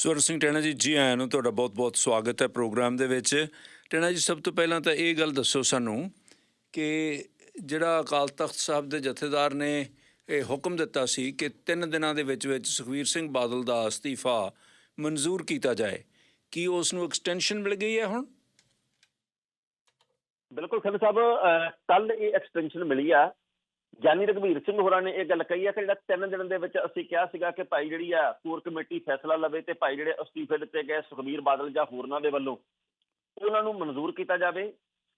ਸਵਰ ਸਿੰਘ ਟੈਣਾ ਜੀ ਜੀ ਆਇਆਂ ਨੂੰ ਤੁਹਾਡਾ ਬਹੁਤ-ਬਹੁਤ ਸਵਾਗਤ ਹੈ ਪ੍ਰੋਗਰਾਮ ਦੇ ਵਿੱਚ। ਟੈਣਾ ਜੀ, ਸਭ ਤੋਂ ਪਹਿਲਾਂ ਤਾਂ ਇਹ ਗੱਲ ਦੱਸੋ ਸਾਨੂੰ ਕਿ ਜਿਹੜਾ ਅਕਾਲ ਤਖਤ ਸਾਹਿਬ ਦੇ ਜਥੇਦਾਰ ਨੇ ਇਹ ਹੁਕਮ ਦਿੱਤਾ ਸੀ ਕਿ 3 ਦਿਨਾਂ ਦੇ ਵਿੱਚ ਵਿੱਚ ਸੁਖਵੀਰ ਸਿੰਘ ਬਾਦਲ ਦਾ ਅਸਤੀਫਾ ਮਨਜ਼ੂਰ ਕੀਤਾ ਜਾਏ। ਕੀ ਉਸ ਨੂੰ ਐਕਸਟੈਂਸ਼ਨ ਮਿਲ ਗਈ ਹੈ ਹੁਣ? ਬਿਲਕੁਲ ਖੰਡ ਸਾਹਿਬ ਕੱਲ ਇਹ ਐਕਸਟੈਂਸ਼ਨ ਮਿਲੀ ਆ। ਗਿਆਨੀ ਰਘਵੀਰ ਸਿੰਘ ਹੋਰਾਂ ਨੇ ਇਹ ਗੱਲ ਕਹੀ ਹੈ ਕਿ ਜਿਹੜਾ ਤਿੰਨ ਦਿਨ ਦੇ ਵਿੱਚ ਅਸੀਂ ਕਿਹਾ ਸੀਗਾ ਕਿ ਭਾਈ ਜਿਹੜੀ ਆ ਕੋਰ ਕਮੇਟੀ ਫੈਸਲਾ ਲਵੇ ਤੇ ਭਾਈ ਜਿਹੜੇ ਅਸਤੀਫੇ ਦਿੱਤੇ ਗਏ ਸੁਖਬੀਰ ਬਾਦਲ ਜਾਂ ਹੋਰਨਾਂ ਦੇ ਵੱਲੋਂ ਉਹਨਾਂ ਨੂੰ ਮਨਜ਼ੂਰ ਕੀਤਾ ਜਾਵੇ।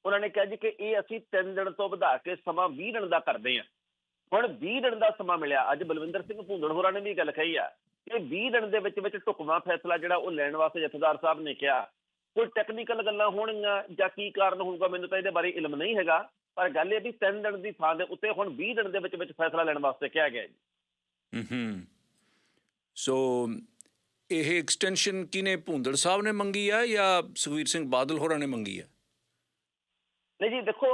ਉਹਨਾਂ ਨੇ ਕਿਹਾ ਜੀ ਕਿ ਇਹ ਅਸੀਂ ਤਿੰਨ ਦਿਨ ਤੋਂ ਵਧਾ ਕੇ ਸਮਾਂ 20 ਦਿਨ ਦਾ ਕਰਦੇ ਹਾਂ। ਹੁਣ 20 ਦਿਨ ਦਾ ਸਮਾਂ ਮਿਲਿਆ। ਅੱਜ ਬਲਵਿੰਦਰ ਸਿੰਘ ਭੁੰਦੜ ਹੋਰਾਂ ਨੇ ਵੀ ਗੱਲ ਕਹੀ ਆ ਕਿ 20 ਦਿਨ ਦੇ ਵਿੱਚ ਵਿੱਚ ਢੁਕਵਾਂ ਫੈਸਲਾ ਜਿਹੜਾ ਉਹ ਲੈਣ ਵਾਸਤੇ ਜਥੇਦਾਰ ਸਾਹਿਬ ਨੇ ਕਿਹਾ। ਕੋਈ ਟੈਕਨੀਕਲ ਗੱਲਾਂ ਹੋਣਗੀਆਂ ਜਾਂ ਕੀ ਕਾਰਨ ਹੋਊਗਾ, ਮੈਨੂੰ ਤਾਂ ਇਹਦੇ ਬਾਰੇ ਇਲਮ ਨਹੀਂ ਹੈਗਾ। ਪਰ ਗੱਲ ਇਹ ਵੀ ਤਿੰਨ ਦਿਨ ਦੀ ਥਾਂ ਦੇ ਉੱਤੇ ਹੁਣ 20 ਦਿਨ ਦੇ ਵਿੱਚ ਵਿੱਚ ਫੈਸਲਾ ਲੈਣ ਵਾਸਤੇ ਕਿਹਾ ਗਿਆ ਜੀ। ਹੂੰ ਸੋ ਇਹ ਐਕਸਟੈਂਸ਼ਨ ਕਿਨੇ ਭੁੰਦੜ ਸਾਹਿਬ ਨੇ ਮੰਗੀ ਆ ਜਾਂ ਸੁਖਵੀਰ ਸਿੰਘ ਬਾਦਲ ਹੋਰਾਂ ਨੇ ਮੰਗੀ ਆ? ਨਹੀਂ ਜੀ ਦੇਖੋ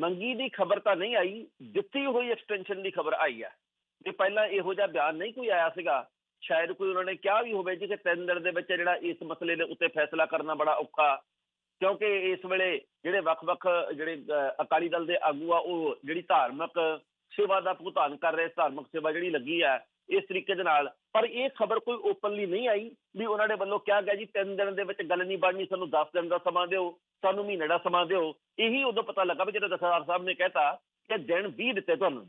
ਮੰਗੀ ਦੀ ਖਬਰ ਤਾਂ ਨਹੀਂ ਆਈ ਦਿੱਤੀ ਹੋਈ ਐਕਸਟੈਂਸ਼ਨ ਦੀ ਖਬਰ ਆਈ ਹੈ ਜੇ ਪਹਿਲਾਂ ਇਹੋ ਜਿਹਾ ਬਿਆਨ ਨਹੀਂ ਕੋਈ ਆਇਆ ਸੀਗਾ। ਸ਼ਾਇਦ ਕੋਈ ਉਹਨਾਂ ਨੇ ਕਿਹਾ ਵੀ ਹੋਵੇ ਜੀ ਕਿ ਤਿੰਨ ਦਿਨ ਦੇ ਵਿੱਚ ਜਿਹੜਾ ਇਸ ਮਸਲੇ ਦੇ ਉੱਤੇ ਫੈਸਲਾ ਕਰਨਾ ਬੜਾ ਔਖਾ ਕਿਉਂਕਿ ਇਸ ਵੇਲੇ ਜਿਹੜੇ ਵੱਖ-ਵੱਖ ਜਿਹੜੇ ਅਹ, ਅਕਾਲੀ ਦਲ ਦੇ ਆਗੂ ਆ ਉਹ ਜਿਹੜੀ ਧਾਰਮਿਕ ਸੇਵਾ ਦਾ ਭੁਗਤਾਨ ਕਰ ਰਹੇ ਧਾਰਮਿਕ ਸੇਵਾ ਜਿਹੜੀ ਲੱਗੀ ਆ ਇਸ ਤਰੀਕੇ ਦੇ ਨਾਲ। ਪਰ ਇਹ ਖਬਰ ਕੋਈ ਓਪਨਲੀ ਨਹੀਂ ਆਈ ਵੀ ਉਹਨਾਂ ਦੇ ਵੱਲੋਂ ਕਿਹਾ ਗਿਆ ਜੀ ਤਿੰਨ ਦਿਨ ਦੇ ਵਿੱਚ ਗੱਲ ਨਹੀਂ ਬਣਨੀ ਸਾਨੂੰ 10 ਦਿਨ ਦਾ ਸਮਾਂ ਦਿਓ ਸਾਨੂੰ ਮਹੀਨੇ ਦਾ ਸਮਾਂ ਦਿਓ। ਇਹੀ ਉਦੋਂ ਪਤਾ ਲੱਗਾ ਵੀ ਜਦੋਂ ਦਸਾਰ ਸਾਹਿਬ ਨੇ ਕਹਿਤਾ ਕਿ ਦਿਨ 20 ਦਿੱਤੇ ਤੁਹਾਨੂੰ।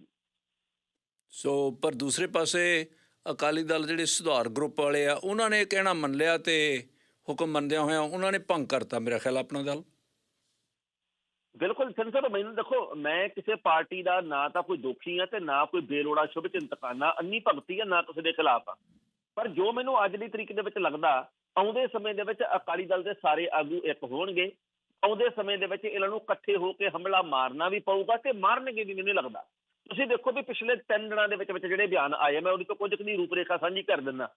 ਸੋ ਪਰ ਦੂਸਰੇ ਪਾਸੇ ਅਕਾਲੀ ਦਲ ਜਿਹੜੇ ਸੁਧਾਰ ਗਰੁੱਪ ਵਾਲੇ ਆ ਉਹਨਾਂ ਨੇ ਕਹਿਣਾ ਮੰਨ ਲਿਆ ਤੇ ਹੁਕਮ ਮੰਨਦਿਆਂ ਹੋਇਆਂ ਉਹਨਾਂ ਨੇ ਭੰਗ ਕਰਤਾ ਮੇਰਾ ਖਿਆਲ ਆਪਣਾ ਦਲ। ਬਿਲਕੁਲ ਸਿੰਘ ਸਾਹਿਬ, ਮੈਨੂੰ ਦੇਖੋ, ਮੈਂ ਕਿਸੇ ਪਾਰਟੀ ਦਾ ਨਾ ਤਾਂ ਕੋਈ ਦੋਖੀ ਆ ਤੇ ਨਾ ਕੋਈ ਬੇਲੋੜਾ ਸ਼ੁਭ ਚਿੰਤਕਾਂ ਅੰਨੀ ਭਗਤੀ ਆ, ਨਾ ਕਿਸੇ ਦੇ ਖਿਲਾਫ ਆ। ਪਰ ਜੋ ਮੈਨੂੰ ਅੱਜ ਦੀ ਤਰੀਕ ਦੇ ਵਿੱਚ ਲੱਗਦਾ, ਆਉਂਦੇ ਸਮੇਂ ਦੇ ਵਿੱਚ ਅਕਾਲੀ ਦਲ ਦੇ ਸਾਰੇ ਆਗੂ ਇੱਕ ਹੋਣਗੇ। ਆਉਂਦੇ ਸਮੇਂ ਦੇ ਵਿੱਚ ਇਹਨਾਂ ਨੂੰ ਇਕੱਠੇ ਹੋ ਕੇ ਹਮਲਾ ਮਾਰਨਾ ਵੀ ਪਊਗਾ ਤੇ ਮਾਰਨਗੇ ਵੀ, ਮੈਨੂੰ ਲੱਗਦਾ। ਤੁਸੀਂ ਦੇਖੋ ਵੀ ਪਿਛਲੇ 3 ਦਿਨਾਂ ਦੇ ਵਿੱਚ ਵਿੱਚ ਜਿਹੜੇ ਬਿਆਨ ਆਏ ਮੈਂ ਉਹਦੀ ਤੋਂ ਕੁਝ ਕੁ ਦੀ ਰੂਪਰੇਖਾ ਸਾਂਝੀ ਕਰ ਦਿੰਦਾ।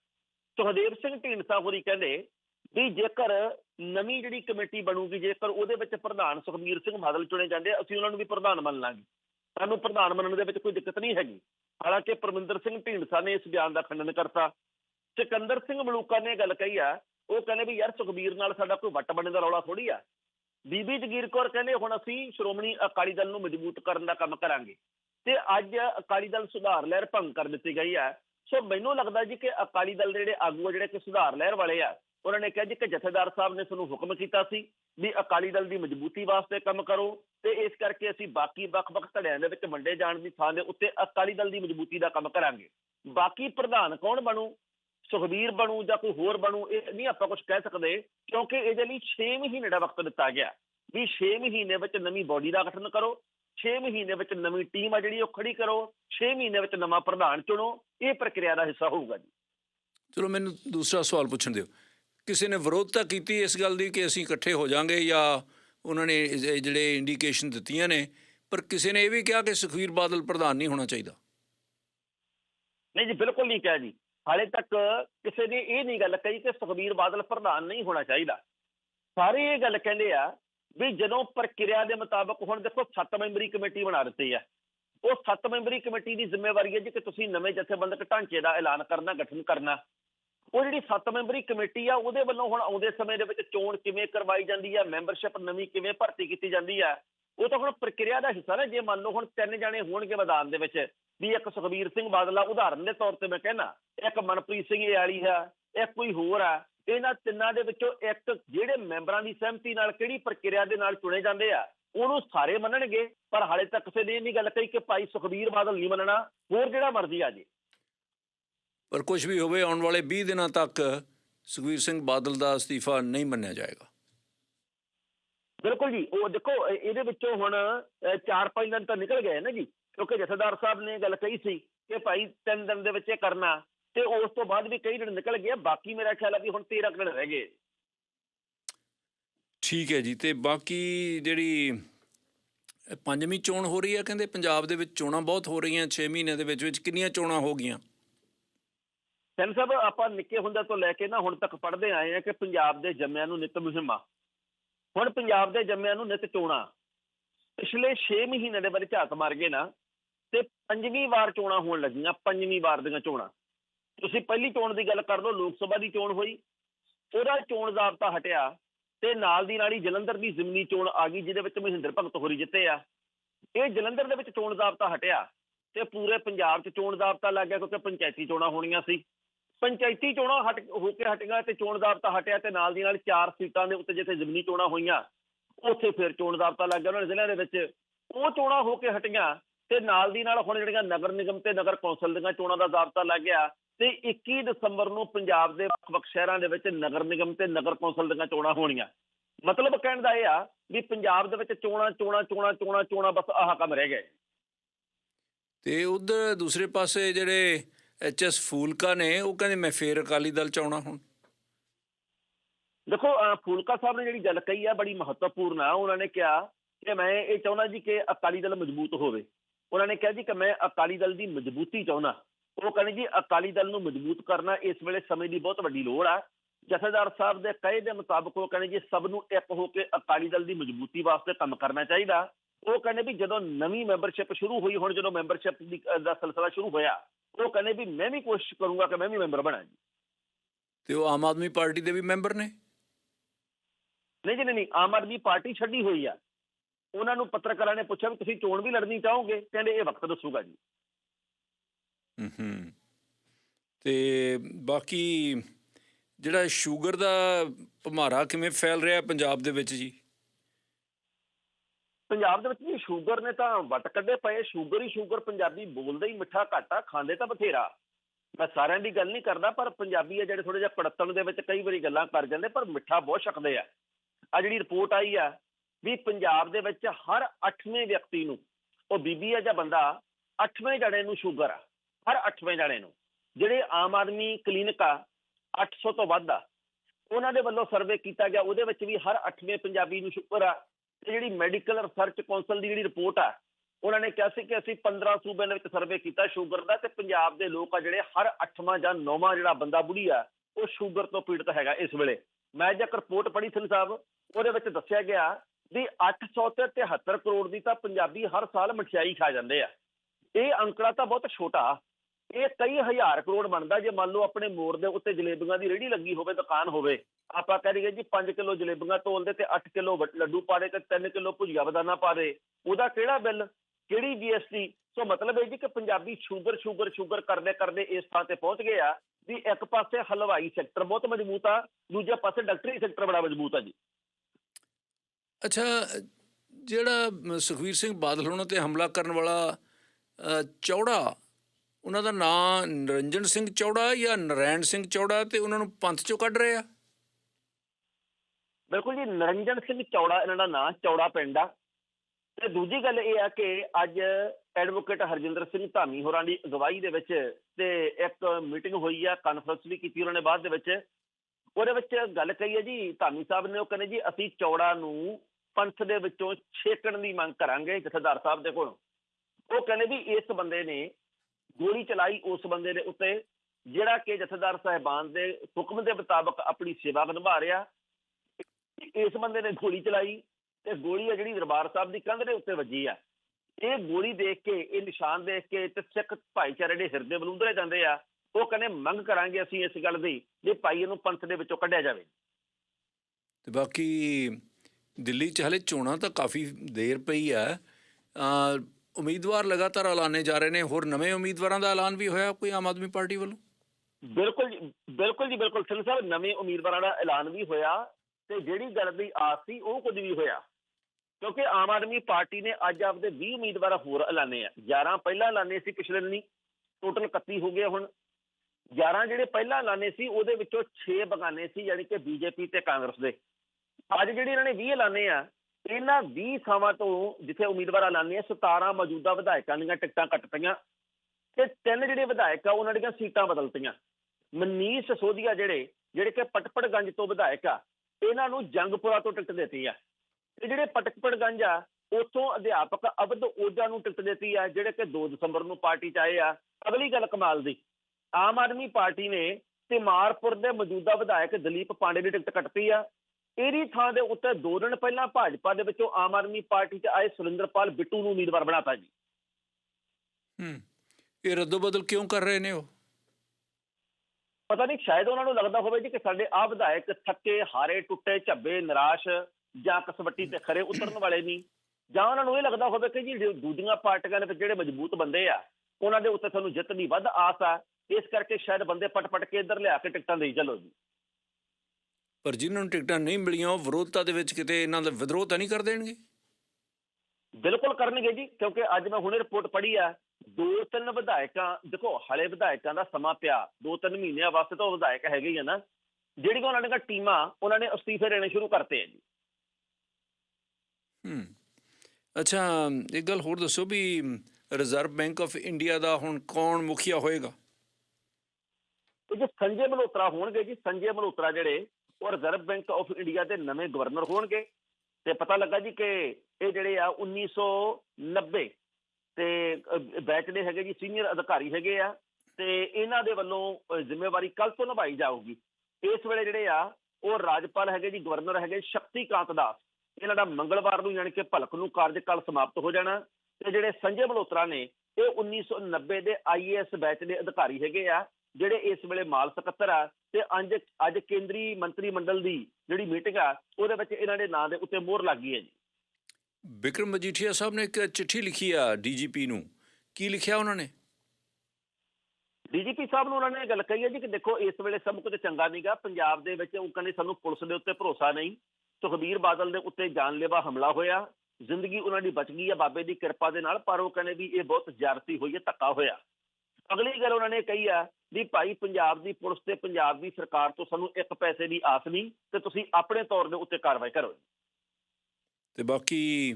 ਸੁਖਦੇਵ ਸਿੰਘ ਢੀਂਡਸਾ ਹੋਰੀ ਕਹਿੰਦੇ ਵੀ ਜੇਕਰ ਨਵੀਂ ਜਿਹੜੀ ਕਮੇਟੀ ਬਣੂਗੀ ਜੇਕਰ ਉਹਦੇ ਵਿੱਚ ਪ੍ਰਧਾਨ ਸੁਖਬੀਰ ਸਿੰਘ ਬਾਦਲ ਚੁਣੇ ਜਾਂਦੇ ਆ, ਅਸੀਂ ਉਹਨਾਂ ਨੂੰ ਵੀ ਪ੍ਰਧਾਨ ਮੰਨ ਲਾਂਗੇ। ਸਾਨੂੰ ਪ੍ਰਧਾਨ ਮੰਨਣ ਦੇ ਵਿੱਚ ਕੋਈ ਦਿੱਕਤ ਨਹੀਂ ਹੈਗੀ। ਹਾਲਾਂਕਿ ਪਰਮਿੰਦਰ ਸਿੰਘ ਢੀਂਡਸਾ ਨੇ ਇਸ ਬਿਆਨ ਦਾ ਖੰਡਨ ਕਰਤਾ। ਸਿਕੰਦਰ ਸਿੰਘ ਮਲੂਕਾ ਨੇ ਗੱਲ ਕਹੀ ਆ ਉਹ ਕਹਿੰਦੇ ਵੀ ਯਾਰ ਸੁਖਬੀਰ ਨਾਲ ਸਾਡਾ ਕੋਈ ਵੱਟ ਬਣਨ ਦਾ ਰੌਲਾ ਥੋੜੀ ਆ। ਬੀਬੀ ਜਗੀਰ ਕੌਰ ਕਹਿੰਦੇ ਹੁਣ ਅਸੀਂ ਸ਼੍ਰੋਮਣੀ ਅਕਾਲੀ ਦਲ ਨੂੰ ਮਜ਼ਬੂਤ ਕਰਨ ਦਾ ਕੰਮ ਕਰਾਂਗੇ। ਤੇ ਅੱਜ ਅਕਾਲੀ ਦਲ ਸੁਧਾਰ ਲਹਿਰ ਭੰਗ ਕਰ ਦਿੱਤੀ ਗਈ ਹੈ ਸੋ ਮੈਨੂੰ ਲੱਗਦਾ ਜੀ ਕਿ ਅਕਾਲੀ ਦਲ ਦੇ ਜਿਹੜੇ ਆਗੂ ਆ ਜਿਹੜੇ ਕਿ ਸੁਧਾਰ ਲਹਿਰ ਵਾਲੇ ਆ ਉਹਨਾਂ ਨੇ ਕਿਹਾ ਜੀ ਕਿ ਜਥੇਦਾਰ ਸਾਹਿਬ ਨੇ ਸਾਨੂੰ ਹੁਕਮ ਕੀਤਾ ਸੀ ਵੀ ਅਕਾਲੀ ਦਲ ਦੀ ਮਜ਼ਬੂਤੀ ਵਾਸਤੇ ਕੰਮ ਕਰੋ ਤੇ ਇਸ ਕਰਕੇ ਅਸੀਂ ਬਾਕੀ ਵੱਖ-ਵੱਖ ਧੜਿਆਂ ਦੇ ਵਿੱਚ ਵੰਡੇ ਜਾਣ ਦੀ ਥਾਂ ਦੇ ਉੱਤੇ ਅਕਾਲੀ ਦਲ ਦੀ ਮਜ਼ਬੂਤੀ ਦਾ ਕੰਮ ਕਰਾਂਗੇ। ਬਾਕੀ ਪ੍ਰਧਾਨ ਕੌਣ ਬਣੂ? ਸੁਖਬੀਰ ਬਣੂ ਜਾਂ ਕੋਈ ਹੋਰ ਬਣੂ? ਇਹ ਨਹੀਂ ਆਪਾਂ ਕੁਝ ਕਹਿ ਸਕਦੇ ਕਿਉਂਕਿ ਇਹਦੇ ਲਈ 6 ਮਹੀਨੇ ਦਾ ਵਕਤ ਦਿੱਤਾ ਗਿਆ। ਵੀ 6 ਮਹੀਨੇ ਵਿੱਚ ਨਵੀਂ ਬਾਡੀ ਦਾ ਗਠਨ ਕਰੋ 6 ਮਹੀਨੇ ਵਿੱਚ ਨਵੀਂ ਟੀਮ ਆ ਜਿਹੜੀ ਉਹ ਖੜੀ ਕਰੋ 6 ਮਹੀਨੇ ਵਿੱਚ ਨਵਾਂ ਪ੍ਰਧਾਨ ਚੁਣੋ, ਇਹ ਪ੍ਰਕਿਰਿਆ ਦਾ ਹਿੱਸਾ ਹੋਊਗਾ ਜੀ। ਚਲੋ ਮੈਨੂੰ ਦੂਸਰਾ ਸਵਾਲ ਪੁੱਛਣ ਦਿਓ। ਕਿਸੇ ਨੇ ਵਿਰੋਧਤਾ ਕੀਤੀ ਇਸ ਗੱਲ ਦੀ ਕਿ ਅਸੀਂ ਇਕੱਠੇ ਹੋ ਜਾਾਂਗੇ ਜਾਂ ਉਹਨਾਂ ਨੇ ਜਿਹੜੇ ਇੰਡੀਕੇਸ਼ਨ ਦਿੱਤੀਆਂ ਨੇ, ਪਰ ਕਿਸੇ ਨੇ ਇਹ ਵੀ ਕਿਹਾ ਕਿ ਸੁਖਵੀਰ ਬਾਦਲ ਪ੍ਰਧਾਨ ਨਹੀਂ ਹੋਣਾ ਚਾਹੀਦਾ। ਨਹੀਂ ਜੀ, ਬਿਲਕੁਲ ਨਹੀਂ ਕਿਹਾ ਜੀ। ਹਾਲੇ ਤੱਕ ਕਿਸੇ ਨੇ ਇਹ ਨਹੀਂ ਗੱਲ ਕਹੀ ਕਿ ਸੁਖਬੀਰ ਬਾਦਲ ਪ੍ਰਧਾਨ ਨਹੀਂ ਹੋਣਾ ਚਾਹੀਦਾ। ਸਾਰੇ ਇਹ ਗੱਲ ਕਹਿੰਦੇ ਆ ਵੀ ਜਦੋਂ ਪ੍ਰਕਿਰਿਆ ਦੇ ਮੁਤਾਬਕ ਹੁਣ ਦੇਖੋ 7 ਮੈਂਬਰੀ ਕਮੇਟੀ ਬਣਾ ਦਿੱਤੀ ਹੈ ਉਹ 7 ਮੈਂਬਰੀ ਕਮੇਟੀ ਦੀ ਜ਼ਿੰਮੇਵਾਰੀ ਹੈ ਜੀ ਕਿ ਤੁਸੀਂ ਨਵੇਂ ਜਥੇਬੰਦਕ ਢਾਂਚੇ ਦਾ ਐਲਾਨ ਕਰਨਾ, ਗਠਨ ਕਰਨਾ। ਉਹ ਜਿਹੜੀ 7 ਮੈਂਬਰੀ ਕਮੇਟੀ ਆ, ਉਹਦੇ ਵੱਲੋਂ ਹੁਣ ਆਉਂਦੇ ਸਮੇਂ ਦੇ ਵਿੱਚ ਚੋਣ ਕਿਵੇਂ ਕਰਵਾਈ ਜਾਂਦੀ ਆ, ਮੈਂਬਰਸ਼ਿਪ ਨਵੀਂ ਕਿਵੇਂ ਭਰਤੀ ਕੀਤੀ ਜਾਂਦੀ ਆ, ਉਹ ਤਾਂ ਹੁਣ ਪ੍ਰਕਿਰਿਆ ਦਾ ਹਿੱਸਾ ਨਾ, ਜੇ ਮੰਨ ਲਓ ਹੁਣ ਤਿੰਨ ਜਾਣੇ ਹੋਣਗੇ ਮੈਦਾਨ ਦੇ ਵਿੱਚ, ਵੀ ਇੱਕ ਸੁਖਬੀਰ ਸਿੰਘ ਬਾਦਲ ਆ, ਉਦਾਹਰਨ ਦੇ ਤੌਰ ਤੇ ਮੈਂ ਕਹਿੰਦਾ, ਇੱਕ ਮਨਪ੍ਰੀਤ ਸਿੰਘ ਯਾਲੀ ਆ, ਇੱਕ ਕੋਈ ਹੋਰ ਆ, ਇਹਨਾਂ ਤਿੰਨਾਂ ਦੇ ਵਿੱਚੋਂ ਇੱਕ ਜਿਹੜੇ ਮੈਂਬਰਾਂ ਦੀ ਸਹਿਮਤੀ ਨਾਲ ਕਿਹੜੀ ਪ੍ਰਕਿਰਿਆ ਦੇ ਨਾਲ ਚੁਣੇ ਜਾਂਦੇ ਆ, ਉਹਨੂੰ ਸਾਰੇ ਮੰਨਣਗੇ, ਪਰ ਹਾਲੇ ਤੱਕ ਕਿਸੇ ਨੇ ਇਹ ਨਹੀਂ ਗੱਲ ਕਹੀ ਕਿ ਭਾਈ ਸੁਖਬੀਰ ਬਾਦਲ ਨਹੀਂ ਮੰਨਣਾ, ਹੋਰ ਜਿਹੜਾ ਮਰਜ਼ੀ ਆ ਜੇ। ਪਰ ਕੁਝ ਵੀ ਹੋਵੇ ਆਉਣ ਵਾਲੇ 20 ਦਿਨਾਂ ਤੱਕ ਸੁਖਵੀਰ ਸਿੰਘ ਬਾਦਲ ਦਾ ਅਸਤੀਫਾ ਨਹੀਂ ਮੰਨਿਆ ਜਾਏਗਾ। ਬਿਲਕੁਲ ਜੀ। ਉਹ ਦੇਖੋ ਇਹ- ਇਹਦੇ ਵਿੱਚੋਂ ਹੁਣ 4-5 ਦਿਨ ਤਾਂ ਨਿਕਲ ਗਏ ਨਾ ਜੀ। ਕਿਉਂਕਿ ਜਥੇਦਾਰ ਸਾਹਿਬ ਨੇ ਗੱਲ ਕਹੀ ਸੀ ਕਿ ਭਾਈ 3 ਦਿਨ ਦੇ ਵਿੱਚ ਇਹ ਕਰਨਾ। ਤੇ ਉਸ ਤੋਂ ਬਾਅਦ ਵੀ ਕਈ ਦਿਨ ਨਿਕਲ ਗਏ। ਬਾਕੀ ਮੇਰਾ ਖਿਆਲ ਹੈ ਵੀ ਹੁਣ 13 ਦਿਨ ਰਹਿ ਗਏ। ਠੀਕ ਹੈ ਜੀ। ਤੇ ਬਾਕੀ ਜਿਹੜੀ ਪੰਜਵੀਂ ਚੋਣ ਹੋ ਰਹੀ ਹੈ ਕਹਿੰਦੇ ਪੰਜਾਬ ਦੇ ਵਿੱਚ ਚੋਣਾਂ ਬਹੁਤ ਹੋ ਰਹੀਆਂ। 6 ਮਹੀਨਿਆਂ ਦੇ ਵਿੱਚ ਵਿੱਚ ਕਿੰਨੀਆਂ ਚੋਣਾਂ ਹੋ ਗਈਆਂ? ਸੈਨ ਸਾਹਿਬ, ਆਪਾਂ ਨਿੱਕੇ ਹੁੰਦੇ ਤੋਂ ਲੈ ਕੇ ਨਾ ਹੁਣ ਤੱਕ ਪੜ੍ਹਦੇ ਆਏ ਆ ਕਿ ਪੰਜਾਬ ਦੇ ਜੰਮਿਆਂ ਨੂੰ ਨਿਤ ਮੁਹਿੰਮਾਂ ਹੁਣ ਪੰਜਾਬ ਦੇ ਜੰਮਿਆਂ ਨੂੰ ਨਿਤ ਚੋਣਾਂ। ਪਿਛਲੇ 6 ਮਹੀਨੇ ਦੇ ਬਾਰੇ ਝਾਤ ਮਾਰ ਗਏ ਨਾ, ਤੇ ਪੰਜਵੀਂ ਵਾਰ ਚੋਣਾਂ ਹੋਣ ਲੱਗੀਆਂ, ਪੰਜਵੀਂ ਵਾਰ ਦੀਆਂ ਚੋਣਾਂ। ਤੁਸੀਂ ਪਹਿਲੀ ਚੋਣ ਦੀ ਗੱਲ ਕਰ ਲਓ, ਲੋਕ ਸਭਾ ਦੀ ਚੋਣ ਹੋਈ। ਉਹਦਾ ਚੋਣ ਜ਼ਾਬਤਾ ਹਟਿਆ ਤੇ ਨਾਲ ਦੀ ਨਾਲ ਹੀ ਜਲੰਧਰ ਦੀ ਜ਼ਿਮਨੀ ਚੋਣ ਆ ਗਈ, ਜਿਹਦੇ ਵਿੱਚ ਮਹਿੰਦਰ ਭਗਤ ਹੋਰੀ ਜਿੱਤੇ ਆ। ਇਹ ਜਲੰਧਰ ਦੇ ਵਿੱਚ ਚੋਣ ਜ਼ਾਬਤਾ ਹਟਿਆ ਤੇ ਪੂਰੇ ਪੰਜਾਬ 'ਚ ਚੋਣ ਜ਼ਾਬਤਾ ਲੱਗ ਗਿਆ ਕਿਉਂਕਿ ਪੰਚਾਇਤੀ ਚੋਣਾਂ ਹੋਣੀਆਂ ਸੀ। ਪੰਚਾਇਤੀ ਚੋਣਾਂ ਹਟ ਹੋ ਕੇ ਹਟੀਆਂ ਤੇ ਚੋਣ ਜ਼ਾਬਤਾ ਹਟਿਆ ਤੇ ਨਾਲ ਦੀ ਨਾਲ ਚਾਰ ਸੀਟਾਂ ਦੇ ਉੱਤੇ ਜਿੱਥੇ ਜ਼ਿਮਨੀ ਚੋਣਾਂ ਹੋਈਆਂ, ਉੱਥੇ ਫਿਰ ਚੋਣ ਜ਼ਾਬਤਾ ਲੱਗ ਗਿਆ। ਉਹਨਾਂ ਜ਼ਿਲ੍ਹਿਆਂ ਦੇ ਵਿੱਚ ਉਹ ਚੋਣਾਂ ਹੋ ਕੇ ਹਟੀਆਂ ਤੇ ਨਾਲ ਦੀ ਨਾਲ ਹੁਣ ਜਿਹੜੀਆਂ ਨਗਰ ਨਿਗਮ ਤੇ ਨਗਰ ਕੌਂਸਲ ਦੀਆਂ ਚੋਣਾਂ ਦਾ ਜ਼ਾਬਤਾ ਲੱਗ ਗਿਆ ਤੇ 21 ਦਸੰਬਰ ਨੂੰ ਪੰਜਾਬ ਦੇ ਵੱਖ-ਵੱਖ ਸ਼ਹਿਰਾਂ ਦੇ ਵਿੱਚ ਨਗਰ ਨਿਗਮ ਤੇ ਨਗਰ ਕੌਂਸਲ ਦੀਆਂ ਚੋਣਾਂ ਹੋਣੀਆਂ। ਮਤਲਬ ਕਹਿਣ ਦਾ ਇਹ ਆ ਵੀ ਪੰਜਾਬ ਦੇ ਵਿੱਚ ਚੋਣਾਂ ਚੋਣਾਂ ਚੋਣਾਂ ਚੋਣਾਂ ਚੋਣਾਂ ਬਸ ਆਹ ਕੰਮ ਰਹਿ ਗਏ। ਤੇ ਉਧਰ ਦੂਸਰੇ ਪਾਸੇ ਜਿਹੜੇ ਐਚਐਸ ਫੂਲਕਾ ਨੇ, ਉਹ ਕਹਿੰਦੇ ਮੈਂ ਫੇਰ ਅਕਾਲੀ ਦਲ ਚ ਆਉਣਾ ਹੁਣ। ਦੇਖੋ ਫੂਲਕਾ ਸਾਹਿਬ ਨੇ ਜਿਹੜੀ ਗੱਲ ਕਹੀ ਆ, ਬੜੀ ਮਹੱਤਵਪੂਰਨ ਆ। ਉਹਨਾਂ ਨੇ ਕਿਹਾ ਕਿ ਮੈਂ ਇਹ ਚਾਹੁੰਦਾ ਜੀ ਕਿ ਅਕਾਲੀ ਦਲ ਮਜ਼ਬੂਤ ਹੋਵੇ। ਉਹਨਾਂ ਨੇ ਕਿਹਾ ਜੀ ਕਿ ਮੈਂ ਅਕਾਲੀ ਦਲ ਦੀ ਮਜ਼ਬੂਤੀ ਚਾਹੁੰਦਾ। ਉਹ ਕਹਿੰਦੇ ਜੀ, ਅਕਾਲੀ ਦਲ ਨੂੰ ਮਜ਼ਬੂਤ ਕਰਨਾ ਇਸ ਵੇਲੇ ਸਮੇਂ ਦੀ ਬਹੁਤ ਵੱਡੀ ਲੋੜ ਆ। ਜਥੇਦਾਰ ਸਾਹਿਬ ਦੇ ਕਹੇ ਦੇ ਮੁਤਾਬਕ ਉਹ ਕਹਿੰਦੇ ਜੀ, ਸਭ ਨੂੰ ਇੱਕ ਹੋ ਕੇ ਅਕਾਲੀ ਦਲ ਦੀ ਮਜ਼ਬੂਤੀ ਵਾਸਤੇ ਕੰਮ ਕਰਨਾ ਚਾਹੀਦਾ। ਉਹ ਕਹਿੰਦੇ ਵੀ ਜਦੋਂ ਨਵੀਂ ਮੈਂਬਰਸ਼ਿਪ ਸ਼ੁਰੂ ਹੋਈ, ਹੁਣ ਜਦੋਂ ਮੈਂਬਰਸ਼ਿਪ ਦਾ ਸਿਲਸਿਲਾ ਸ਼ੁਰੂ ਹੋਇਆ ਉਹ ਕਹਿੰਦੇ ਵੀ ਮੈਂ ਵੀ ਕੋਸ਼ਿਸ਼ ਕਰੂੰਗਾ ਕਿ ਮੈਂ ਵੀ ਮੈਂਬਰ ਬਣਾ ਜੀ। ਤੇ ਉਹ ਆਮ ਆਦਮੀ ਪਾਰਟੀ ਦੇ ਵੀ ਮੈਂਬਰ ਨੇ? ਨਹੀਂ ਜੀ ਨਹੀਂ ਨਹੀਂ ਆਮ ਆਦਮੀ ਪਾਰਟੀ ਛੱਡੀ ਹੋਈ ਆ। ਉਹਨਾਂ ਨੂੰ ਪੱਤਰਕਾਰਾਂ ਨੇ ਪੁੱਛਿਆ ਵੀ ਤੁਸੀਂ ਚੋਣ ਵੀ ਲੜਨੀ ਚਾਹੋਗੇ? ਕਹਿੰਦੇ ਇਹ ਵਕਤ ਦੱਸੂਗਾ ਜੀ। ਹੂੰ ਹੂੰ। ਤੇ ਬਾਕੀ ਜਿਹੜਾ ਸ਼ੂਗਰ ਦਾ ਭਮਾਰਾ ਕਿਵੇਂ ਫੈਲ ਰਿਹਾ ਪੰਜਾਬ ਦੇ ਵਿੱਚ ਜੀ? ਪੰਜਾਬ ਦੇ ਵਿੱਚ ਜੀ ਸ਼ੂਗਰ ਨੇ ਤਾਂ ਵੱਟ ਕੱਢੇ ਪਏ, ਸ਼ੂਗਰ ਹੀ ਸ਼ੂਗਰ, ਪੰਜਾਬੀ ਬੋਲਦੇ ਹੀ ਮਿੱਠਾ ਘਾਟਾ, ਖਾਂਦੇ ਤਾਂ ਬਥੇਰਾ। ਮੈਂ ਸਾਰਿਆਂ ਦੀ ਗੱਲ ਨਹੀਂ ਕਰਦਾ, ਪਰ ਪੰਜਾਬੀ ਆ ਜਿਹੜੇ ਥੋੜੇ ਜਿਹਾ ਪੜਤਣ ਦੇ ਵਿੱਚ ਕਈ ਵਾਰੀ ਗੱਲਾਂ ਕਰ ਜਾਂਦੇ, ਪਰ ਮਿੱਠਾ ਬਹੁਤ ਛਕਦੇ ਆ। ਆ ਜਿਹੜੀ ਰਿਪੋਰਟ ਆਈ ਆ ਵੀ ਪੰਜਾਬ ਦੇ ਵਿੱਚ ਹਰ 8ਵੇਂ ਵਿਅਕਤੀ ਨੂੰ, ਉਹ ਬੀਬੀ ਆ ਜਾਂ ਬੰਦਾ 8ਵੇਂ ਜਣੇ ਨੂੰ ਸ਼ੂਗਰ ਆ, ਹਰ 8ਵੇਂ ਜਣੇ ਨੂੰ। ਜਿਹੜੇ ਆਮ ਆਦਮੀ ਕਲੀਨਿਕ ਆ 800 ਤੋਂ ਵੱਧ ਆ, ਉਹਨਾਂ ਦੇ ਵੱਲੋਂ ਸਰਵੇ ਕੀਤਾ ਗਿਆ, ਉਹਦੇ ਵਿੱਚ ਵੀ ਹਰ 8ਵੇਂ ਪੰਜਾਬੀ ਨੂੰ ਸ਼ੂਗਰ ਆ ਤੇ ਜਿਹੜੀ ਮੈਡੀਕਲ ਰਿਸਰਚ ਕੌਂਸਲ ਦੀ ਜਿਹੜੀ ਰਿਪੋਰਟ ਆ, ਉਹਨਾਂ ਨੇ ਕਿਹਾ ਸੀ ਕਿ ਅਸੀਂ 15 ਸੂਬਿਆਂ ਦੇ ਵਿੱਚ ਸਰਵੇ ਕੀਤਾ ਸ਼ੂਗਰ ਦਾ ਤੇ ਪੰਜਾਬ ਦੇ ਲੋਕ ਆ ਜਿਹੜੇ ਹਰ 8ਵਾਂ ਜਾਂ 9ਵਾਂ ਜਿਹੜਾ ਬੰਦਾ ਬੁੜੀ ਆ, ਉਹ ਸ਼ੂਗਰ ਤੋਂ ਪੀੜਤ ਹੈਗਾ ਇਸ ਵੇਲੇ। ਮੈਂ ਜੇਕਰ ਰਿਪੋਰਟ ਪੜ੍ਹੀ ਸਿੰਘ ਸਾਹਿਬ, ਉਹਦੇ ਵਿੱਚ ਦੱਸਿਆ ਗਿਆ ਵੀ 800 ਤੇ 73 ਕਰੋੜ ਦੀ ਤਾਂ ਪੰਜਾਬੀ ਹਰ ਸਾਲ ਮਠਿਆਈ ਖਾ ਜਾਂਦੇ ਆ। ਇਹ ਅੰਕੜਾ ਤਾਂ ਬਹੁਤ ਛੋਟਾ ਇਹ ਕਈ ਹਜ਼ਾਰ ਕਰੋੜ ਬਣਦਾ ਜੇ ਮੰਨ ਲਓ ਆਪਣੇ ਮੋੜ ਦੇ ਉੱਤੇ ਜਲੇਬੀਆਂ ਦੀ ਰੇਹੜੀ ਲੱਗੀ ਹੋਵੇ ਦੁਕਾਨ ਹੋਵੇ ਆਪਾਂ ਕਹਿ ਦਈਏ ਜੀ 5 ਕਿਲੋ ਜਲੇਬੀਆਂ ਤੋਲਦੇ ਤੇ 8 ਕਿਲੋ ਲੱਡੂ ਪਾ ਦੇ ਤੇ 3 ਕਿਲੋ ਭੁਜੀਆ ਬਦਾਨਾ ਪਾ ਦੇ ਉਹਦਾ ਕਿਹੜਾ ਬਿੱਲ? ਕਿਹੜੀ ਜੀਐਸਟੀ ਸੋ ਮਤਲਬ ਇਹ ਜੀ ਕਿ ਪੰਜਾਬੀ ਸ਼ੂਗਰ ਸ਼ੂਗਰ ਸ਼ੂਗਰ ਕਰਦੇ ਕਰਦੇ ਇਸ ਥਾਂ ਤੇ ਪਹੁੰਚ ਗਏ ਆ ਵੀ ਇੱਕ ਪਾਸੇ ਹਲਵਾਈ ਸੈਕਟਰ ਬਹੁਤ ਮਜ਼ਬੂਤ ਆ ਦੂਜੇ ਪਾਸੇ ਡਾਕਟਰੀ ਸੈਕਟਰ ਬੜਾ ਮਜ਼ਬੂਤ ਆ ਜੀ। ਅੱਛਾ ਜਿਹੜਾ ਮ, ਸੁਖਵੀਰ ਸਿੰਘ ਬਾਦਲ ਹੋਣਾ ਤੇ ਹਮਲਾ ਕਰਨ ਵਾਲਾ ਚੌੜਾ ਉਹਨਾਂ ਦਾ ਨਾਂ ਨਰਿੰਜਨ ਸਿੰਘ ਚੌੜਾ ਜਾਂ ਨਰੈਣ ਸਿੰਘ ਚੌੜਾ ਤੇ ਉਹਨਾਂ ਨੂੰ ਪੰਥ ਚੋਂ ਕੱਢ ਰਹੇ ਆ? ਬਿਲਕੁਲ ਜੀ, ਨਰਿੰਜਨ ਸਿੰਘ ਚੌੜਾ ਇਹਨਾਂ ਦਾ ਨਾਂ, ਚੌੜਾ ਪਿੰਡ ਆ। ਤੇ ਦੂਜੀ ਗੱਲ ਇਹ ਆ ਕਿ ਅੱਜ ਐਡਵੋਕੇਟ ਹਰਜਿੰਦਰ ਸਿੰਘ ਧਾਮੀ ਹੋਰਾਂ ਦੀ ਅਗਵਾਈ ਦੇ ਵਿੱਚ ਤੇ ਇੱਕ ਮੀਟਿੰਗ ਹੋਈ ਆ ਕਾਨਫਰੰਸ ਵੀ ਕੀਤੀ ਉਹਨਾਂ ਨੇ ਬਾਅਦ ਦੇ ਵਿੱਚ। ਉਹਦੇ ਵਿੱਚ ਗੱਲ ਕਹੀ ਹੈ ਜੀ, ਧਾਮੀ ਸਾਹਿਬ ਨੇ, ਉਹ ਕਹਿੰਦੇ ਜੀ, ਅਸੀਂ ਚੌੜਾ ਨੂੰ ਪੰਥ ਦੇ ਵਿੱਚੋਂ ਛੇਕਣ ਦੀ ਮੰਗ ਕਰਾਂਗੇ ਜਥੇਦਾਰ ਸਾਹਿਬ ਦੇ ਕੋਲ। ਉਹ ਕਹਿੰਦੇ ਵੀ ਇਸ ਬੰਦੇ ਨੇ ਗੋਲੀ ਚਲਾਈ ਉਸ ਬੰਦੇ ਦੇ ਉੱਤੇ, ਜਿਹੜਾ ਕਿ ਜਥੇਦਾਰ ਸਾਹਿਬਾਨ ਦੇ ਹੁਕਮ ਦੇ ਮੁਤਾਬਕ ਆਪਣੀ ਸੇਵਾ ਨਿਭਾ ਰਿਹਾ। ਇਸ ਬੰਦੇ ਨੇ ਗੋਲੀ ਚਲਾਈ ਤੇ ਗੋਲੀ ਆ ਜਿਹੜੀ ਦਰਬਾਰ ਸਾਹਿਬ ਦੀ ਕੰਧ ਦੇ ਉੱਤੇ ਵੱਜੀ ਆ। ਇਹ ਗੋਲੀ ਦੇਖ ਕੇ, ਇਹ ਨਿਸ਼ਾਨ ਦੇਖ ਕੇ ਤੇ ਸਿੱਖ ਭਾਈਚਾਰੇ ਦੇ ਹਿਰਦੇ ਬਲੂੰਦਰੇ ਜਾਂਦੇ ਆ। ਉਹ ਕਹਿੰਦੇ, ਮੰਗ ਕਰਾਂਗੇ ਅਸੀਂ ਇਸ ਗੱਲ ਦੀ ਵੀ ਭਾਈ ਇਹਨੂੰ ਪੰਥ ਦੇ ਵਿੱਚੋਂ ਕੱਢਿਆ ਜਾਵੇ। ਤੇ ਬਾਕੀ ਦਿੱਲੀ 'ਚ ਹਲੇ ਚੋਣਾਂ ਤਾਂ ਕਾਫੀ ਦੇਰ ਪਈ ਆ। ਉਮੀਦਵਾਰ ਲਗਾਤਾਰ ਐਲਾਨੇ ਜਾ ਰਹੇ ਨੇ, ਹੋਰ ਨਵੇਂ ਉਮੀਦਵਾਰਾਂ ਦਾ ਐਲਾਨ ਵੀ ਹੋਇਆ ਕੋਈ ਆਮ ਆਦਮੀ ਪਾਰਟੀ ਵੱਲੋਂ? ਬਿਲਕੁਲ ਬਿਲਕੁਲ ਜੀ, ਬਿਲਕੁਲ। ਸਿੰਘ ਸਾਹਿਬ, ਨਵੇਂ ਉਮੀਦਵਾਰਾਂ ਦਾ ਐਲਾਨ ਵੀ ਹੋਇਆ ਤੇ ਜਿਹੜੀ ਗੱਲ ਦੀ ਆਸ ਸੀ, ਉਹ ਕੁਝ ਵੀ ਹੋਇਆ। ਕਿਉਂਕਿ ਆਮ ਆਦਮੀ ਪਾਰਟੀ ਨੇ ਅੱਜ ਆਪਦੇ 20 ਉਮੀਦਵਾਰ ਹੋਰ ਐਲਾਨੇ ਆ। 11 ਪਹਿਲਾਂ ਐਲਾਨੇ ਸੀ ਪਿਛਲੇ ਦਿਨੀ, ਟੋਟਲ 31 ਹੋ ਗਏ ਹੁਣ। 11 ਜਿਹੜੇ ਪਹਿਲਾਂ ਐਲਾਨੇ ਸੀ, ਉਹਦੇ ਵਿੱਚੋਂ 6 ਬਗਾਨੇ ਸੀ, ਯਾਨੀ ਕਿ ਬੀਜੇਪੀ ਤੇ ਕਾਂਗਰਸ ਦੇ। ਅੱਜ ਜਿਹੜੇ ਇਹਨਾਂ ਨੇ 20 ਐਲਾਨੇ ਆ ਇਹਨਾਂ 20 ਥਾਵਾਂ ਤੋਂ ਜਿੱਥੇ ਉਮੀਦਵਾਰ ਐਲਾਨੇ ਆ 17 ਮੌਜੂਦਾ ਵਿਧਾਇਕਾਂ ਦੀਆਂ ਟਿਕਟਾਂ ਕੱਟ ਪਈਆਂ ਤੇ ਤਿੰਨ ਜਿਹੜੇ ਵਿਧਾਇਕ ਆ, ਉਹਨਾਂ ਦੀਆਂ ਸੀਟਾਂ ਬਦਲਤੀਆਂ ਮਨੀਸ਼ ਸੋਧੀਆ ਜਿਹੜੇ ਜਿਹੜੇ ਕਿ ਪਟਪੜਗੰਜ ਤੋਂ ਵਿਧਾਇਕ ਆ, ਇਹਨਾਂ ਨੂੰ ਜੰਗਪੁਰਾ ਤੋਂ ਟਿਕਟ ਦਿੱਤੀ ਆ। ਤੇ ਜਿਹੜੇ ਪਟਪੜਗੰਜ ਆ, ਉਥੋਂ ਅਧਿਆਪਕ ਅਬਦ ਓਜਾ ਨੂੰ ਟਿਕਟ ਦਿੱਤੀ ਆ, ਜਿਹੜੇ ਕਿ 2 ਦਸੰਬਰ ਨੂੰ ਪਾਰਟੀ ਚ ਆਏ ਆ। ਅਗਲੀ ਗੱਲ ਕਮਾਲ ਦੀ, ਆਮ ਆਦਮੀ ਪਾਰਟੀ ਨੇ ਤਿਮਾਰਪੁਰ ਦੇ ਮੌਜੂਦਾ ਵਿਧਾਇਕ ਦਲੀਪ ਪਾਂਡੇ ਦੀ ਟਿਕਟ ਕੱਟਤੀ ਆ ਇਹਦੀ ਥਾਂ ਦੇ ਉੱਤੇ ਦੋ ਦਿਨ ਪਹਿਲਾਂ ਭਾਜਪਾ ਦੇ ਵਿੱਚੋਂ ਆਮ ਆਦਮੀ ਪਾਰਟੀ ਚ ਆਏ ਸੁਰਿੰਦਰਪਾਲ ਬਿੱਟੂ ਨੂੰ ਉਮੀਦਵਾਰ ਬਣਾਤਾ ਜੀ। ਹੂੰ ਇਹ ਰੱਦੋ ਬਦਲ ਕਿਉਂ ਕਰ ਰਹੇ ਨੇ ਉਹ? ਪਤਾ ਨਹੀਂ ਸ਼ਾਇਦ ਉਹਨਾਂ ਨੂੰ ਲੱਗਦਾ ਹੋਵੇ ਜੀ ਕਿ ਸਾਡੇ ਆ ਵਿਧਾਇਕ ਥੱਕੇ ਹਾਰੇ ਟੁੱਟੇ ਝੱਬੇ ਨਿਰਾਸ਼ ਜਾਂ ਕਸਵੱਟੀ ਤੇ ਖਰੇ ਉਤਰਨ ਵਾਲੇ ਨਹੀਂ। ਜਾਂ ਉਹਨਾਂ ਨੂੰ ਇਹ ਲੱਗਦਾ ਹੋਵੇ ਕਿ ਜੀ ਜੋ ਦੂਜੀਆਂ ਪਾਰਟੀਆਂ ਦੇ ਵਿੱਚ ਜਿਹੜੇ ਮਜ਼ਬੂਤ ਬੰਦੇ ਆ ਉਹਨਾਂ ਦੇ ਉੱਤੇ ਸਾਨੂੰ ਜਿੱਤ ਦੀ ਵੱਧ ਆਸ ਆ ਇਸ ਕਰਕੇ ਸ਼ਾਇਦ ਬੰਦੇ ਪਟ-ਪਟ ਕੇ ਇੱਧਰ ਲਿਆ ਕੇ ਟਿਕਟਾਂ ਦੇਈ ਚੱਲੋ ਜੀ। ਪਰ ਜਿਨ੍ਹਾਂ ਨੂੰ ਟਿਕਟਾਂ ਨਹੀਂ ਮਿਲੀਆਂ ਉਹ ਵਿਰੋਧਤਾ ਦੇ ਵਿੱਚ ਕਿਤੇ ਇਹਨਾਂ ਦਾ ਵਿਦਰੋਹ ਤਾਂ ਨਹੀਂ ਕਰ ਦੇਣਗੇ? ਬਿਲਕੁਲ ਕਰਨਗੇ ਜੀ ਕਿਉਂਕਿ ਅੱਜ ਮੈਂ ਹੁਣੇ ਰਿਪੋਰਟ ਪੜ੍ਹੀ ਆ ਦੋ ਤਿੰਨ ਵਿਧਾਇਕਾਂ ਦੇਖੋ ਹਲੇ ਵਿਧਾਇਕਾਂ ਦਾ ਸਮਾਂ ਪਿਆ ਦੋ ਤਿੰਨ ਮਹੀਨਿਆਂ ਵਾਸਤੇ ਤਾਂ ਵਿਧਾਇਕ ਹੈਗੇ ਹੀ ਆ ਨਾ ਜਿਹੜੀਆਂ ਉਹਨਾਂ ਦੀਆਂ ਟੀਮਾਂ ਉਹਨਾਂ ਨੇ ਅਸਤੀਫੇ ਦੇਣੇ ਸ਼ੁਰੂ ਕਰਤੇ ਆ ਜੀ। ਹੂੰ। ਅੱਛਾ ਇੱਕ ਗੱਲ ਹੋਰ ਦੱਸੋ ਵੀ ਰਿਜ਼ਰਵ ਬੈਂਕ ਆਫ ਇੰਡੀਆ ਦਾ ਹੁਣ ਕੌਣ ਮੁਖੀਆ ਹੋਏਗਾ? ਉਹ ਜੋ ਸੰਜੇ ਮਲਹੋਤਰਾ ਹੋਣਗੇ ਜੀ ਸੰਜੇ ਮਲਹੋਤਰਾ ਜਿਹੜੇ ਉਹ ਰਿਜ਼ਰਵ ਬੈਂਕ ਆਫ ਇੰਡੀਆ ਦੇ ਨਵੇਂ ਗਵਰਨਰ ਹੋਣਗੇ ਤੇ ਪਤਾ ਲੱਗਾ ਜੀ ਕਿ ਇਹ ਜਿਹੜੇ ਆ 1990 ਤੇ ਬੈਚ ਦੇ ਹੈਗੇ ਜੀ, ਸੀਨੀਅਰ ਅਧਿਕਾਰੀ ਹੈਗੇ ਆ ਤੇ ਇਹਨਾਂ ਦੇ ਵੱਲੋਂ ਜ਼ਿੰਮੇਵਾਰੀ ਕੱਲ ਤੋਂ ਨਿਭਾਈ ਜਾਊਗੀ। ਇਸ ਵੇਲੇ ਜਿਹੜੇ ਆ, ਉਹ ਰਾਜਪਾਲ ਹੈਗੇ ਜੀ, ਗਵਰਨਰ ਹੈਗੇ ਸ਼ਕਤੀਕਾਂਤ ਦਾਸ। ਇਹਨਾਂ ਦਾ ਮੰਗਲਵਾਰ ਨੂੰ ਯਾਨੀ ਕਿ ਭਲਕ ਨੂੰ ਕਾਰਜਕਾਲ ਸਮਾਪਤ ਹੋ ਜਾਣਾ ਤੇ ਜਿਹੜੇ ਸੰਜੇ ਮਲਹੋਤਰਾ ਨੇ, ਇਹ 1990 ਦੇ ਆਈਏਐਸ ਬੈਚ ਦੇ ਅਧਿਕਾਰੀ ਹੈਗੇ ਆ ਜਿਹੜੇ ਇਸ ਵੇਲੇ ਮਾਲ ਸਕੱਤਰ ਆ ਤੇ ਅੱਜ ਅੱਜ ਕੇਂਦਰੀ ਮੰਤਰੀ ਮੰਡਲ ਦੀ ਜਿਹੜੀ ਮੀਟਿੰਗ ਆ ਉਹਦੇ ਵਿੱਚ ਇਹਨਾਂ ਦੇ ਨਾਂ ਦੇ ਉੱਤੇ ਮੋਹਰ ਲੱਗ ਗਈ ਹੈ ਜੀ। ਵਿਕਰਮ ਮਜੀਠੀਆ ਸਾਹਿਬ ਨੇ ਇੱਕ ਚਿੱਠੀ ਲਿਖੀ ਆ ਡੀਜੀਪੀ ਨੂੰ। ਕੀ ਲਿਖਿਆ ਉਹਨਾਂ ਨੇ? ਡੀਜੀਪੀ ਸਾਹਿਬ ਨੂੰ ਉਹਨਾਂ ਨੇ ਇਹ ਗੱਲ ਕਹੀ ਹੈ ਜੀ ਕਿ ਦੇਖੋ ਇਸ ਵੇਲੇ ਸਭ ਕੁਝ ਚੰਗਾ ਨਹੀਂਗਾ ਪੰਜਾਬ ਦੇ ਵਿੱਚ ਉਹ ਕਹਿੰਦੇ ਸਾਨੂੰ ਪੁਲਿਸ ਦੇ ਉੱਤੇ ਭਰੋਸਾ ਨਹੀਂ। ਸੁਖਬੀਰ ਬਾਦਲ ਦੇ ਉੱਤੇ ਜਾਨਲੇਵਾ ਹਮਲਾ ਹੋਇਆ। ਜ਼ਿੰਦਗੀ ਉਹਨਾਂ ਦੀ ਬਚ ਗਈ ਹੈ ਬਾਬੇ ਦੀ ਕਿਰਪਾ ਦੇ ਨਾਲ ਪਰ ਉਹ ਕਹਿੰਦੇ ਵੀ ਇਹ ਬਹੁਤ ਜ਼ਿਆਦਤੀ ਹੋਈ ਹੈ ਧੱਕਾ ਹੋਇਆ। ਅਗਲੀ ਗੱਲ ਉਹਨਾਂ ਨੇ ਕਹੀ ਆ ਵੀ ਭਾਈ ਪੰਜਾਬ ਦੀ ਪੁਲਿਸ ਤੇ ਪੰਜਾਬ ਦੀ ਸਰਕਾਰ ਤੋਂ ਸਾਨੂੰ ਇੱਕ ਪੈਸੇ ਦੀ ਆਸ ਨਹੀਂ ਤੇ ਤੁਸੀਂ ਆਪਣੇ ਤੌਰ ਦੇ ਉੱਤੇ ਕਾਰਵਾਈ ਕਰੋ। ਤੇ ਬਾਕੀ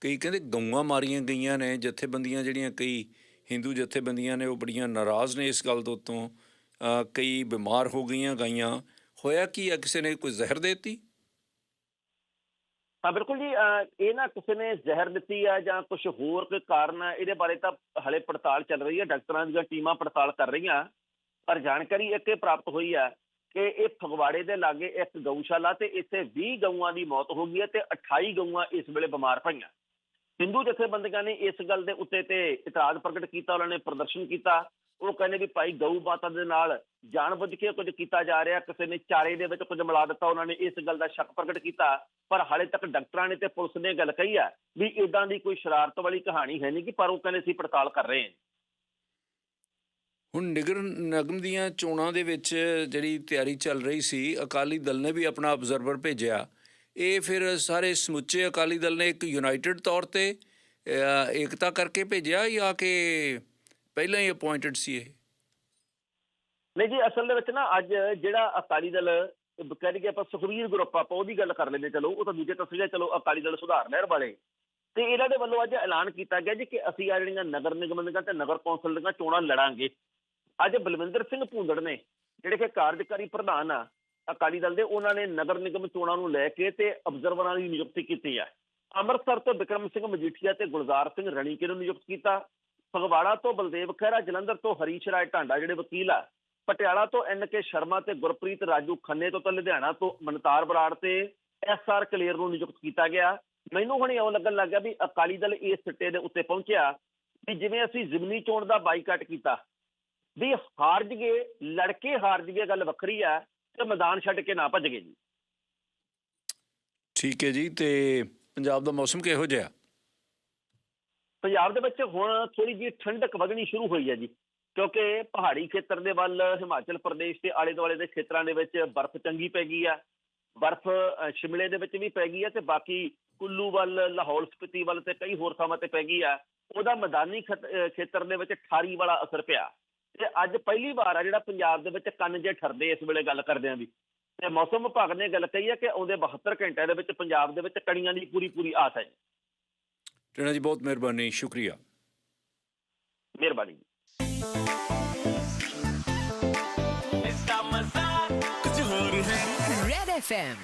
ਕਈ ਕਹਿੰਦੇ ਗਊਆਂ ਮਾਰੀਆਂ ਗਈਆਂ ਨੇ ਜਥੇਬੰਦੀਆਂ ਜਿਹੜੀਆਂ ਕਈ ਹਿੰਦੂ ਜਥੇਬੰਦੀਆਂ ਨੇ ਉਹ ਬੜੀਆਂ ਨਾਰਾਜ਼ ਨੇ ਇਸ ਗੱਲ ਤੋਂ ਤੋਂ ਅ, ਕਈ ਬਿਮਾਰ ਹੋ ਗਈਆਂ ਗਾਈਆਂ। ਹੋਇਆ ਕੀ ਆ ਕਿਸੇ ਨੇ ਕੋਈ ਜ਼ਹਿਰ ਦੇਤੀ? ਹਾਂ, ਬਿਲਕੁਲ ਜੀ ਇਹ ਨਾ ਕਿਸੇ ਨੇ ਜ਼ਹਿਰ ਦਿੱਤੀ ਆ ਜਾਂ ਕੁਝ ਹੋਰ ਕੋਈ ਕਾਰਨ ਆ, ਇਹਦੇ ਬਾਰੇ ਤਾਂ ਹਲੇ ਪੜਤਾਲ ਚੱਲ ਰਹੀ ਹੈ ਡਾਕਟਰਾਂ ਦੀਆਂ ਟੀਮਾਂ ਪੜਤਾਲ ਕਰ ਰਹੀਆਂ, ਪਰ ਜਾਣਕਾਰੀ ਇੱਕ ਇਹ ਪ੍ਰਾਪਤ ਹੋਈ ਆ ਕਿ ਇਹ ਫਗਵਾੜੇ ਦੇ ਲਾਗੇ ਇੱਕ ਗਊਸ਼ਾਲਾ ਤੇ ਇੱਥੇ 20 ਗਊਆਂ ਦੀ ਮੌਤ ਹੋ ਗਈ ਹੈ ਤੇ 28 ਗਊਆਂ ਇਸ ਵੇਲੇ ਬਿਮਾਰ ਪਈਆਂ। ਹਿੰਦੂ ਜਥੇਬੰਦੀਆਂ ਨੇ ਇਸ ਗੱਲ ਦੇ ਉੱਤੇ ਤੇ ਇਤਰਾਜ਼ ਪ੍ਰਗਟ ਕੀਤਾ, ਉਹਨਾਂ ਨੇ ਪ੍ਰਦਰਸ਼ਨ ਕੀਤਾ ਉਹ ਕਹਿੰਦੇ ਵੀ ਭਾਈ ਗਊ ਮਾਤਾ ਦੇ ਨਾਲ ਜਾਣਬੁੱਝ ਕੇ ਕੁਝ ਕੀਤਾ ਜਾ ਰਿਹਾ ਕਿਸੇ ਨੇ ਚਾਰੇ ਦੇ ਵਿੱਚ ਕੁਝ ਮਿਲਾ ਦਿੱਤਾ ਉਹਨਾਂ ਨੇ ਇਸ ਗੱਲ ਦਾ ਸ਼ੱਕ ਪ੍ਰਗਟ ਕੀਤਾ ਪਰ ਹਾਲੇ ਤੱਕ ਡਾਕਟਰਾਂ ਨੇ ਤੇ ਪੁਲਿਸ ਨੇ ਗੱਲ ਕਹੀ ਆ ਵੀ ਇਦਾਂ ਦੀ ਕੋਈ ਸ਼ਰਾਰਤ ਵਾਲੀ ਕਹਾਣੀ ਹੈ ਨਹੀਂ ਕਿ ਪਰ ਉਹ ਕਹਿੰਦੇ ਸੀ ਪੜਤਾਲ ਕਰ ਰਹੇ ਹਾਂ। ਹੁਣ ਨਿਗਰ ਨਿਗਮ ਦੀਆਂ ਚੋਣਾਂ ਦੇ ਵਿੱਚ ਜਿਹੜੀ ਤਿਆਰੀ ਚੱਲ ਰਹੀ ਸੀ ਅਕਾਲੀ ਦਲ ਨੇ ਵੀ ਆਪਣਾ ਅਬਜ਼ਰਵਰ ਭੇਜਿਆ। ਇਹ ਫਿਰ ਸਾਰੇ ਸਮੁੱਚੇ ਅਕਾਲੀ ਦਲ ਨੇ ਇੱਕ ਯੂਨਾਈਟਿਡ ਤੌਰ ਤੇ ਅ, ਏਕਤਾ ਕਰਕੇ ਭੇਜਿਆ ਜਾਂ ਕਿ ਪਹਿਲਾਂ ਹੀ ਅਪਾਇੰਟਡ ਸੀ ਇਹ। ਨਹੀਂ ਜੀ, ਅਸਲ ਦੇ ਵਿੱਚ ਨਾ ਅੱਜ ਜਿਹੜਾ ਅਕਾਲੀ ਦਲ, ਕਹਿ ਲਈਏ ਆਪਾਂ ਸੁਖਵੀਰ ਗਰੁੱਪ, ਆਪਾਂ ਉਹਦੀ ਗੱਲ ਕਰ ਲੈਂਦੇ ਚਲੋ, ਉਹ ਤਾਂ ਦੂਜੇ ਤਾਂ ਚਲੋ ਅਕਾਲੀ ਦਲ ਸੁਧਾਰ ਲਹਿਰ ਵਾਲੇ। ਤੇ ਇਹਨਾਂ ਦੇ ਵੱਲੋਂ ਅੱਜ ਐਲਾਨ ਕੀਤਾ ਗਿਆ ਜੀ ਕਿ ਅਸੀਂ ਆ ਜਿਹੜੀਆਂ ਨਗਰ ਨਿਗਮ ਦੀਆਂ ਤੇ ਨਗਰ ਕੌਂਸਲ ਦੀਆਂ ਚੋਣਾਂ ਲੜਾਂਗੇ। ਅੱਜ ਬਲਵਿੰਦਰ ਸਿੰਘ ਭੂੰਦੜ ਨੇ, ਜਿਹੜੇ ਕਿ ਕਾਰਜਕਾਰੀ ਪ੍ਰਧਾਨ ਆ ਅਕਾਲੀ ਦਲ ਦੇ, ਉਹਨਾਂ ਨੇ ਨਗਰ ਨਿਗਮ ਚੋਣਾਂ ਨੂੰ ਲੈ ਕੇ ਤੇ ਅਬਜ਼ਰਵਰਾਂ ਦੀ ਨਿਯੁਕਤੀ ਕੀਤੀ ਹੈ ਅੰਮ੍ਰਿਤਸਰ ਤੋਂ ਵਿਕਰਮ ਸਿੰਘ ਮਜੀਠੀਆ ਤੇ ਗੁਲਜ਼ਾਰ ਸਿੰਘ ਰਣੀਕੇ ਨੂੰ ਨਿਯੁਕਤ ਕੀਤਾ। ਫਗਵਾੜਾ ਤੋਂ ਬਲਦੇਵ ਖਹਿਰਾ, ਜਲੰਧਰ ਤੋਂ ਹਰੀਸ਼ ਰਾਏ ਢਾਂਡਾ ਜਿਹੜੇ ਵਕੀਲ ਆ, ਪਟਿਆਲਾ ਤੋਂ ਐਨ ਕੇ ਸ਼ਰਮਾ ਤੇ ਗੁਰਪ੍ਰੀਤ ਰਾਜੂ ਖੰਨੇ ਤੋਂ ਤਾਂ ਲੁਧਿਆਣਾ ਤੋਂ ਮਨਤਾਰ ਬਰਾੜ ਤੇ ਐਸ ਆਰ ਕਲੇਰ ਨੂੰ ਨਿਯੁਕਤ ਕੀਤਾ ਗਿਆ। ਮੈਨੂੰ ਹੁਣ ਇਉਂ ਲੱਗਣ ਲੱਗਾ ਵੀ ਅਕਾਲੀ ਦਲ ਇਸ ਸਿੱਟੇ ਦੇ ਉੱਤੇ ਪਹੁੰਚਿਆ ਵੀ ਜਿਵੇਂ ਅਸੀਂ ਜ਼ਿਮਨੀ ਚੋਣ ਦਾ ਬਾਈਕਾਟ ਕੀਤਾ, ਵੀ ਹਾਰ ਜਗੇ ਲੜਕੇ ਹਾਰ ਜਗੇ ਗੱਲ ਵੱਖਰੀ ਆ ਤੇ ਮੈਦਾਨ ਛੱਡ ਕੇ ਨਾ ਭੱਜ ਗਏ ਜੀ। ਠੀਕ ਹੈ ਜੀ, ਤੇ ਪੰਜਾਬ ਦਾ ਮੌਸਮ ਕਿਹੋ ਜਿਹਾ? ਪੰਜਾਬ ਦੇ ਵਿੱਚ ਹੁਣ ਥੋੜੀ ਜਿਹੀ ਠੰਡਕ ਵਧਣੀ ਸ਼ੁਰੂ ਹੋਈ ਹੈ ਜੀ, ਕਿਉਂਕਿ ਪਹਾੜੀ ਖੇਤਰ ਦੇ ਵੱਲ ਹਿਮਾਚਲ ਪ੍ਰਦੇਸ਼ ਦੇ ਆਲੇ ਦੁਆਲੇ ਦੇ ਖੇਤਰਾਂ ਦੇ ਵਿੱਚ ਬਰਫ਼ ਚੰਗੀ ਪੈ ਗਈ ਆ ਬਰਫ਼ ਸ਼ਿਮਲੇ ਦੇ ਵਿੱਚ ਵੀ ਪੈ ਗਈ ਆ ਤੇ ਬਾਕੀ ਕੁੱਲੂ ਵੱਲ, ਲਾਹੌਲ ਸਪੀਤੀ ਵੱਲ ਤੇ ਕਈ ਹੋਰ ਥਾਵਾਂ ਤੇ ਪੈ ਗਈ ਆ ਉਹਦਾ ਮੈਦਾਨੀ ਖੇਤ- ਖੇਤਰ ਦੇ ਵਿੱਚ ਠਾਰੀ ਵਾਲਾ ਅਸਰ ਪਿਆ। ਤੇ ਅੱਜ ਪਹਿਲੀ ਵਾਰ ਆ ਜਿਹੜਾ ਪੰਜਾਬ ਦੇ ਵਿੱਚ ਕੰਨ ਜੇ ਠਰਦੇ ਇਸ ਵੇਲੇ ਗੱਲ ਕਰਦੇ ਆਂ ਦੀ ਤੇ ਮੌਸਮ ਵਿਭਾਗ ਨੇ ਗੱਲ ਕਹੀ ਹੈ ਕਿ ਆਉਂਦੇ 72 ਘੰਟਿਆਂ ਦੇ ਵਿੱਚ ਪੰਜਾਬ ਦੇ ਵਿੱਚ ਕਣੀਆਂ ਦੀ ਪੂਰੀ ਪੂਰੀ ਆਸ ਹੈ। ਟਿਨਾ ਜੀ ਬਹੁਤ ਮਿਹਰਬਾਨੀ ਸ਼ੁਕਰੀਆ। ਮਿਹਰਬਾਨੀ ਇਸ ਦਾ ਮਜ਼ਾ ਕੁਝ ਹੋਰ ਹੈ ਰੈਡ ਐਫਐਮ